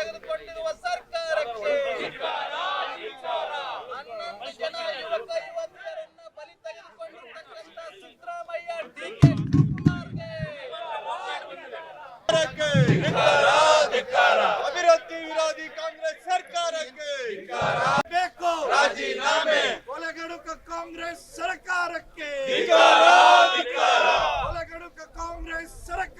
ತೆಗೆದುಕೊಂಡಿರುವ ಸರ್ಕಾರಕ್ಕೆ ಹನ್ನೊಂದು ಜನ ಯುವಕ ಯುವತಿಯರನ್ನ ಬಲಿ ತೆಗೆದುಕೊಂಡಿರ್ತಕ್ಕಂಥ ಸಿದ್ದರಾಮಯ್ಯ ಡಿ ಕೆ ಅಭಿವೃದ್ಧಿ ವಿರೋಧಿ ಕಾಂಗ್ರೆಸ್ ಸರ್ಕಾರಕ್ಕೆ ಬೇಕು. ರಾಜೀನಾಮೆ. ಒಳಗಡುಕ ಕಾಂಗ್ರೆಸ್ ಸರ್ಕಾರಕ್ಕೆ ಒಳಗಡುಕ ಕಾಂಗ್ರೆಸ್ ಸರ್ಕಾರಕ್ಕೆ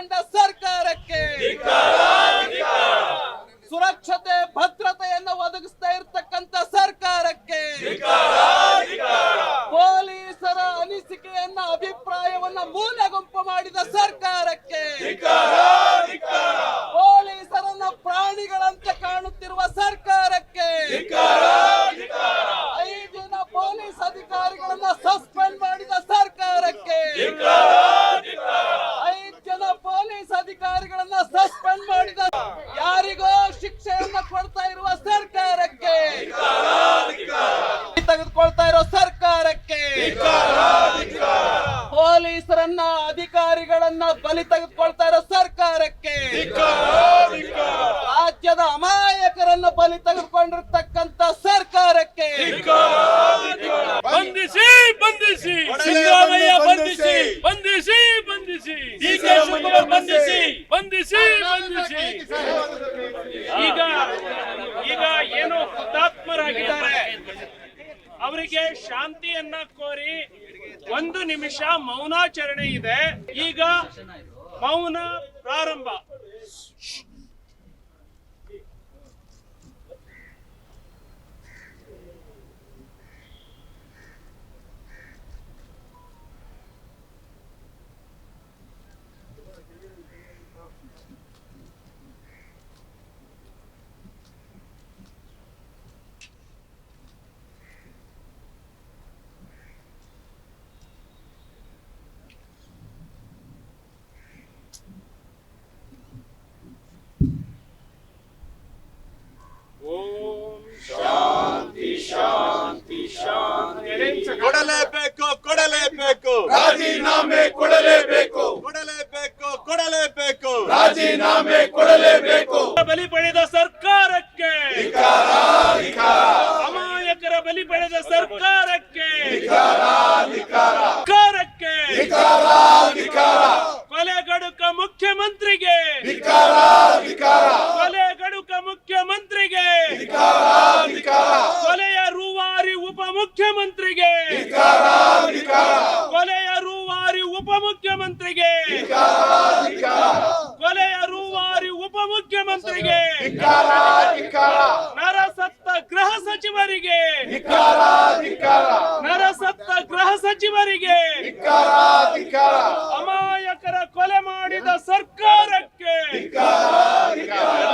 ತೆಗೆದುಕೊಂಡ ಸರ್ಕಾರಕ್ಕೆ. ಸುರಕ್ಷತೆ ಭದ್ರತೆಯನ್ನು ಒದಗಿಸ್ತಾ ಇರ್ತಕ್ಕಂಥ ಸರ್ಕಾರಕ್ಕೆ. ಪೊಲೀಸರ ಅನಿಸಿಕೆಯನ್ನ ಅಭಿಪ್ರಾಯವನ್ನ ಮೂಲ ಗುಂಪು ಮಾಡಿದ ಸರ್ಕಾರಕ್ಕೆ ಪೊಲೀಸರನ್ನ ಪ್ರಾಣಿಗಳಂತೆ ಕಾಣುತ್ತಿರುವ ಸರ್ಕಾರಕ್ಕೆ ಐದು ಜನ ಪೊಲೀಸ್ ಅಧಿಕಾರಿಗಳನ್ನ ಸಸ್ಪೆಂಡ್ ಮಾಡಿದ ಸರ್ಕಾರಕ್ಕೆ ಐದು ಜನ ಪೊಲೀಸ್ ಅಧಿಕಾರಿಗಳನ್ನ ಸಸ್ಪೆಂಡ್ ಮಾಡಿದ ಯಾರಿಗೋ ಕೊಡ್ತಾ ಇರುವ ಸರ್ಕಾರಕ್ಕೆ. ತೆಗೆದುಕೊಳ್ತಾ ಇರೋ ಸರ್ಕಾರಕ್ಕೆ. ಪೊಲೀಸರನ್ನ, ಅಧಿಕಾರಿಗಳನ್ನ ಬಲಿ ತೆಗೆದುಕೊಳ್ತಾ ಇರೋ ಸರ್ಕಾರಕ್ಕೆ. ರಾಜ್ಯದ ಅಮಾಯಕರನ್ನ ಬಲಿ ತೆಗೆದುಕೊಂಡಿರ್ತಕ್ಕಂತ ಸರ್ಕಾರಕ್ಕೆ. ಅವರಿಗೆ ಶಾಂತಿಯನ್ನ ಕೋರಿ ಒಂದು ನಿಮಿಷ ಮೌನಾಚರಣೆ ಇದೆ. ಈಗ ಮೌನ ಪ್ರಾರಂಭ. ಕೊಡಲೇಬೇಕು ಕೊಡಲೇಬೇಕು. ರಾಜೀನಾಮೆ ಕೊಡಲೇಬೇಕು. ಕೊಡಲೇಬೇಕು ಕೊಡಲೇಬೇಕು. ರಾಜೀನಾಮೆ ಕೊಡಲೇಬೇಕು. ಬಲಿ ಪಡೆದ ಸರ್ಕಾರಕ್ಕೆ. ಅಮಾಯಕರ ಬಲಿ ಪಡೆದ ಸರ್ಕಾರಕ್ಕೆ. ಸರ್ಕಾರಕ್ಕೆ. ಕೊಲೆಗಡುಕ ಮುಖ್ಯಮಂತ್ರಿಗೆ ಕೊಲೆಗಡುಕ ಮುಖ್ಯಮಂತ್ರಿಗೆ ಕೊಲೆಯ ರೂವಾರಿ ಉಪಮುಖ್ಯಮಂತ್ರಿಗೆ ಕೊಲೆಯ ರೂವಾರಿ ಉಪಮುಖ್ಯಮಂತ್ರಿಗೆ. ಕೊಲೆಯ ರೂವಾರಿ ಉಪಮುಖ್ಯಮಂತ್ರಿಗೆ. ನರಸತ್ತ ಗೃಹ ಸಚಿವರಿಗೆ. ನರಸತ್ತ ಗೃಹ ಸಚಿವರಿಗೆ. ಅಮಾಯಕರ ಕೊಲೆ ಮಾಡಿದ ಸರ್ಕಾರಕ್ಕೆ.